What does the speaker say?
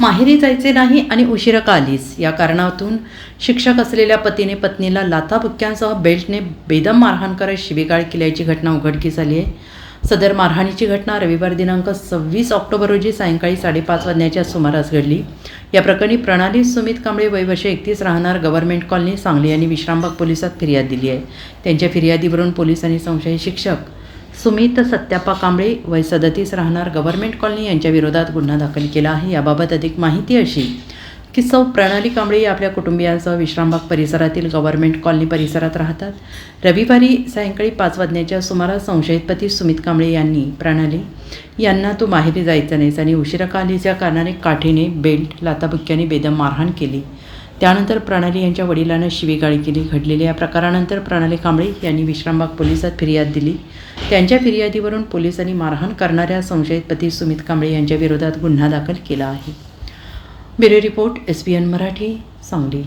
माहेरी जायचे नाही आणि उशिरा का आलीस? या कारणातून शिक्षक असलेल्या पतीने पत्नीला लाथाबुक्क्यांसह बेल्टने बेदम मारहाण करत शिवीगाळ केल्याची घटना उघडकीस आली आहे. सदर मारहाणीची घटना रविवार दिनांक सव्वीस ऑक्टोबर रोजी सायंकाळी साडेपाच वाजण्याच्या सुमारास घडली. या प्रकरणी प्रणाली सुमित कांबळे वयवर्ष एकतीस राहणार गव्हर्नमेंट कॉलनी सांगली यांनी विश्रामबाग पोलिसात फिर्याद दिली आहे. त्यांच्या फिर्यादीवरून पोलिसांनी संशयित शिक्षक सुमित सत्यापा कांबळे वय सदतीस राहणार गव्हर्नमेंट कॉलनी यांच्या विरोधात गुन्हा दाखल केला आहे. याबाबत अधिक माहिती अशी की सौ प्रणाली कांबळे आपल्या कुटुंबियांसह विश्रामबाग परिसरातील गव्हर्नमेंट कॉलनी परिसरात राहतात. रविवारी सायंकाळी पाच वाजण्याच्या सुमारास संशयित पती सुमित कांबळे यांनी प्रणाली यांना तू माहेरी जायचं नाहीस आणि उशिरा कालीच्या कारणाने काठीने बेल्ट लाताबुक्क्याने बेदम मारहाण केली. त्यानंतर प्रणाली यांच्या वडिलांना शिवीगाळी केली. घडलेल्या या प्रकारानंतर प्रणाली कांबळे यांनी विश्रामबाग पोलिसात फिर्याद दिली. त्यांच्या फिर्यादीवरून पोलिसांनी मारहाण करणाऱ्या संशयित पती सुमित कांबळे यांच्या विरोधात गुन्हा दाखल केला आहे. Bureau report S B N Marathi Sangli.